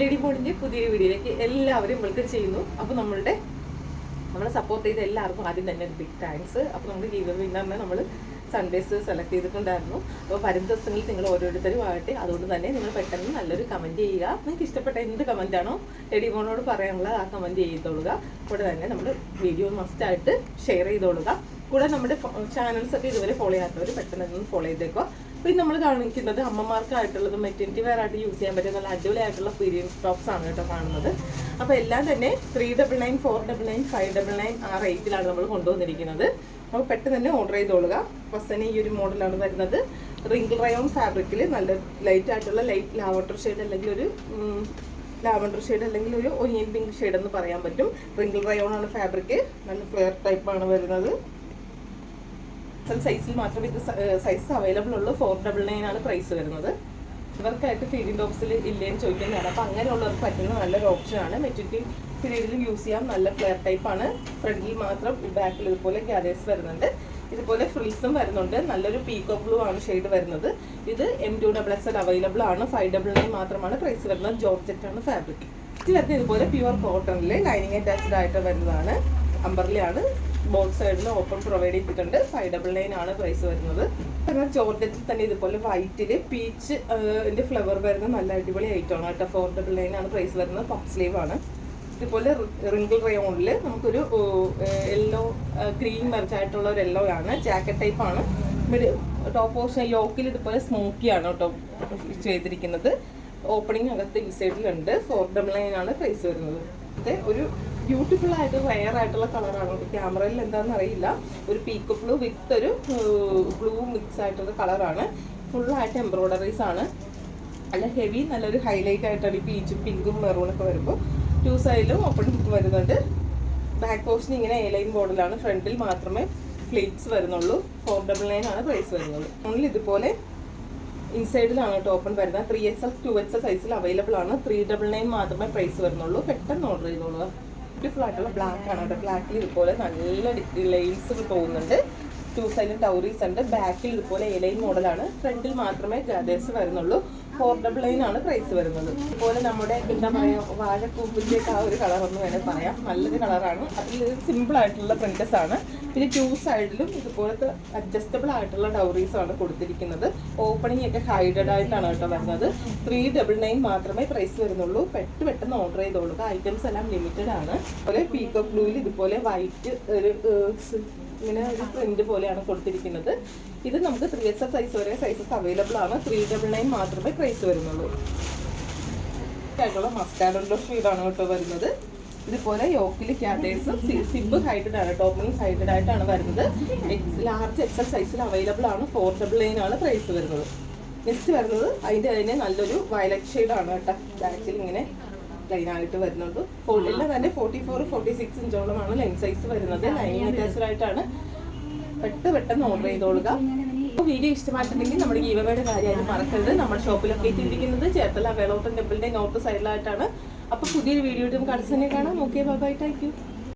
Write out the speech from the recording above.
Lady ബോർഡിന്റെ പുതിയ വീഡിയോയിലേക്ക് എല്ലാവരും വെൽക്കം ചെയ്യുന്നു. അപ്പോൾ നമ്മളുടെ നമ്മളെ സപ്പോർട്ട് ചെയ്ത എല്ലാവർക്കും ആദ്യം തന്നെ ഒരു ബിഗ് താങ്ക്സ് അപ്പോൾ നമ്മൾ ഗീവർ വിന്നറിനെ നമ്മൾ സൺഡേസ് സെലക്ട് ചെയ്തിട്ടുണ്ടായിരുന്നു. അപ്പോൾ വരും ദിവസങ്ങളിൽ നിങ്ങൾ ഓരോരുത്തരും ആകട്ടെ. അതുകൊണ്ട് തന്നെ നിങ്ങൾ പെട്ടെന്ന് നല്ലൊരു കമന്റ് ചെയ്യുക. നിങ്ങൾക്ക് ഇഷ്ടപ്പെട്ട എന്ത് കമന്റാണോ ലേഡി ബോർഡിനോട് പറയാനുള്ളത് ആ കമന്റ് ചെയ്തോളുക. കൂടെ തന്നെ നമ്മൾ വീഡിയോ മസ്റ്റായിട്ട് ഷെയർ ചെയ്തോളുക. കൂടെ നമ്മുടെ ചാനൽസ് ഒക്കെ ഇതുവരെ ഫോളോ ചെയ്യാത്തവർ പെട്ടെന്ന് ഫോളോ ചെയ്തേക്കുക. അപ്പോൾ നമ്മൾ കാണിക്കുന്നത് അമ്മമാർക്കായിട്ടുള്ളത് മെറ്റേണിറ്റി വെയർ ആയിട്ട് യൂസ് ചെയ്യാൻ പറ്റുന്ന നല്ല അടിപൊളിയായിട്ടുള്ള പീരിയഡ് ടോപ്സ് ആണ് കേട്ടോ കാണുന്നത്. അപ്പോൾ എല്ലാം തന്നെ three double nine four double nine five double nine ആ റേറ്റിലാണ് നമ്മൾ കൊണ്ടുവന്നിരിക്കുന്നത്. അപ്പോൾ പെട്ടെന്ന് തന്നെ ഓർഡർ ചെയ്തോളുക. ഫസ്റ്റ് തന്നെ ഈ ഒരു മോഡലാണ് വരുന്നത്. റിങ്കിൾ റയോൺ ഫാബ്രിക്കിൽ നല്ല ലൈറ്റ് ആയിട്ടുള്ള ലൈറ്റ് ലാവണ്ടർ ഷെയ്ഡ് അല്ലെങ്കിൽ ഒരു ലാവണ്ടർ ഷെയ്ഡ് അല്ലെങ്കിൽ ഒരു ഒനിയൻ പിങ്ക് ഷെയ്ഡ് എന്ന് പറയാൻ പറ്റും. റിങ്കിൾ റയോൺ ആണ് ഫാബ്രിക് നല്ല ഫ്ലെയർ ടൈപ്പാണ് വരുന്നത്. എക്സൽ സൈസിൽ മാത്രമേ ഇത് സൈസ് അവൈലബിൾ ഉള്ളൂ. ഫോർ ഡബിൾ നയൻ ആണ് പ്രൈസ് വരുന്നത്. ഇവർക്കായിട്ട് ഫീഡിംഗ് ടോപ്സിൽ ഇല്ലേന്ന് ചോദിക്കുന്നതാണ്. അപ്പോൾ അങ്ങനെയുള്ളവർക്ക് പറ്റുന്ന നല്ലൊരു ഓപ്ഷനാണ് മെറ്റിറ്റി പീരീഡിൽ യൂസ് ചെയ്യാം. നല്ല ഫ്ലെയർ ടൈപ്പാണ് ഫ്രണ്ടിൽ മാത്രം ബാക്കിൽ ഇതുപോലെ ഗ്യാരേഴ്സ് വരുന്നുണ്ട്. ഇതുപോലെ ഫ്രിൽസും വരുന്നുണ്ട്. നല്ലൊരു പീക്കോ ബ്ലൂ ആണ് ഷെയ്ഡ് വരുന്നത്. ഇത് M to double S L available ആണ്. ഫൈവ് ഡബിൾ നയൻ മാത്രമാണ് പ്രൈസ് വരുന്നത്. ജോർജറ്റ് ആണ് ഫാബ്രിക് ഇത് ഇതുപോലെ പ്യുവർ കോട്ടണിൽ ലൈനിങ് അറ്റാച്ച്ഡ് ആയിട്ട് വരുന്നതാണ്. അമ്പർലയാണ് ബോത്ത് സൈഡിൽ ഓപ്പൺ പ്രൊവൈഡ് ചെയ്തിട്ടുണ്ട്. ഫൈവ് ഡബിൾ നയൻ ആണ് പ്രൈസ് വരുന്നത്. പിന്നെ ജോർജറ്റിൽ തന്നെ ഇതുപോലെ വൈറ്റിൽ പീച്ച് ഫ്ലവർ വരുന്ന നല്ല അടിപൊളി ഐറ്റമാണ് കേട്ടോ. ഫോർ ഡബിൾ നയൻ ആണ് പ്രൈസ് വരുന്നത്. പഫ് സ്ലീവ് ആണ്. ഇതുപോലെ റിങ്കിൾ റയോണിൽ നമുക്കൊരു യെല്ലോ ക്രീം മറിച്ചായിട്ടുള്ള ഒരു യെല്ലോ ആണ്. ജാക്കറ്റ് ടൈപ്പ് ആണ്. ടോപ്പ് പോർഷൻ യോക്കിൽ ഇതുപോലെ സ്മോക്കി ആണ് കേട്ടോ ചെയ്തിരിക്കുന്നത്. ഓപ്പണിംഗ് അകത്ത് ഈ സൈഡിലുണ്ട് ഫോർ ഡബിൾ നയൻ ആണ് പ്രൈസ് വരുന്നത്. ഒരു ബ്യൂട്ടിഫുൾ ആയിട്ട് റയർ ആയിട്ടുള്ള കളറാണ് ക്യാമറയിൽ എന്താണെന്ന് അറിയില്ല. ഒരു പീക്ക് ബ്ലൂ വിത്ത് ഒരു ബ്ലൂ മിക്സ് ആയിട്ടുള്ള കളറാണ് ഫുള്ളായിട്ട് എംബ്രോയിഡറീസ് ആണ്. നല്ല ഹെവി നല്ലൊരു ഹൈലൈറ്റ് ആയിട്ടാണ് ഈ പീച്ചും പിങ്കും മെറൂണൊക്കെ വരുമ്പോൾ ടു സൈഡിലും ഓപ്പൺ വരുന്നുണ്ട്. ബാക്ക് പോർഷൻ ഇങ്ങനെ എ ലൈൻ ബോർഡിലാണ് ഫ്രണ്ടിൽ മാത്രമേ പ്ലേറ്റ്സ് വരുന്നുള്ളൂ. ഫോർ ഡബിൾ നയൻ ആണ് പ്രൈസ് വരുന്നുള്ളൂ ഓൺലി ഇതുപോലെ ഇൻസൈഡിലാണ് കേട്ടോ ഓപ്പൺ വരുന്നത്. Three X L two X സൈസിൽ അവൈലബിൾ ആണ്. ത്രീ ഡബിൾ നയൻ മാത്രമേ പ്രൈസ് വരുന്നുള്ളൂ. പെട്ടെന്ന് ഓർഡർ ചെയ്തോളൂ ബ്യൂട്ടിഫുൾ ആയിട്ടുള്ള ബ്ലാക്ക് ആണ്. അത് ബ്ലാക്കിൽ ഇതുപോലെ നല്ല ലൈൻസ് പോകുന്നുണ്ട്. ടു സൈഡിൽ ടൗറീസ് ഉണ്ട്. ബാക്കിൽ ഇതുപോലെ എലൈൻ ലൈൻ മോഡലാണ് ഫ്രണ്ടിൽ മാത്രമേ ഗ്രാദേഴ്സ് വരുന്നുള്ളൂ. ഫോർ ഡബിൾ നൈനാണ് പ്രൈസ് വരുന്നത്. അതുപോലെ നമ്മുടെ എന്താ പറയുക വാഴക്കൂപ്പിന്റെ ആ ഒരു കളർ എന്ന് വേണേൽ പറയാം. നല്ലൊരു കളറാണ് അതിൽ സിമ്പിൾ ആയിട്ടുള്ള പ്രിന്റസ് ആണ്. പിന്നെ ടു സൈഡിലും ഇതുപോലത്തെ അഡ്ജസ്റ്റബിൾ ആയിട്ടുള്ള ഡൗറീസ് ആണ് കൊടുത്തിരിക്കുന്നത്. ഓപ്പണിംഗ് ഒക്കെ ഹൈഡഡ് ആയിട്ടാണ് കേട്ടോ വരുന്നത്. ത്രീ ഡബിൾ നയൻ മാത്രമേ പ്രൈസ് വരുന്നുള്ളൂ. പെട്ട് പെട്ടെന്ന് ഓർഡർ ചെയ്തോളുക ഐറ്റംസ് എല്ലാം ലിമിറ്റഡ് ആണ്. അതുപോലെ പീക്കോ ബ്ലൂവിൽ ഇതുപോലെ വൈറ്റ് ഒരു ഇങ്ങനെ ഒരു പ്രിന്റ് പോലെയാണ് കൊടുത്തിരിക്കുന്നത്. ഇത് നമുക്ക് ത്രീ എസ് എൽ സൈസ് വരെ സൈസസ് അവൈലബിൾ ആണ്. ത്രീ ഡബിൾ നയൻ മാത്രമേ പ്രൈസ് വരുന്നുള്ളൂ. ആയിട്ടുള്ള മസ്റ്റാർഡോ കേട്ടോ വരുന്നത്. ഇതുപോലെ യോക്കിൽ ക്യാറ്റേഴ്സും സിബ് ഹൈറ്റഡ് ആണ് ടോപ്പിംഗ് ഹൈറ്റഡ് ആയിട്ടാണ് വരുന്നത്. ലാർജ് എക്സൽ സൈസിൽ അവൈലബിൾ ആണ്. ഫോർ ഡബിൾ നയൻ ആണ് പ്രൈസ് വരുന്നത്. നെക്സ്റ്റ് വരുന്നത് അതിന്റെ അതിന് നല്ലൊരു വയലറ്റ് ഷെയ്ഡാണ് കേട്ടോ. ബാക്കിൽ ഇങ്ങനെ ലൈനായിട്ട് വരുന്നുണ്ട് എല്ലാം തന്നെ ഫോർട്ടി ഫോർ ഫോർട്ടി സിക്സ് ഇഞ്ചോളമാണ് ലെങ്ത് സൈസ് വരുന്നത്. ലൈനിങ് അറ്റാച്ച്ഡ് ആയിട്ടാണ് പെട്ട് പെട്ടെന്ന് ഓർഡർ ചെയ്തോളുക. വീഡിയോ ഇഷ്ടമായിട്ടുണ്ടെങ്കിൽ നമ്മുടെ ഗീവയുടെ കാര്യമായിട്ട് മറക്കരുത്. നമ്മുടെ ഷോപ്പിലൊക്കെ ചെയ്തിരിക്കുന്നത് ചേർത്തല വേളോട്ടൻ ടെമ്പിളിന്റെ നോർത്ത് സൈഡിലായിട്ടാണ് അപ്പൊ പുതിയൊരു വീഡിയോ നമുക്ക് അടുത്ത് തന്നെ കാണാം. Okay by thank U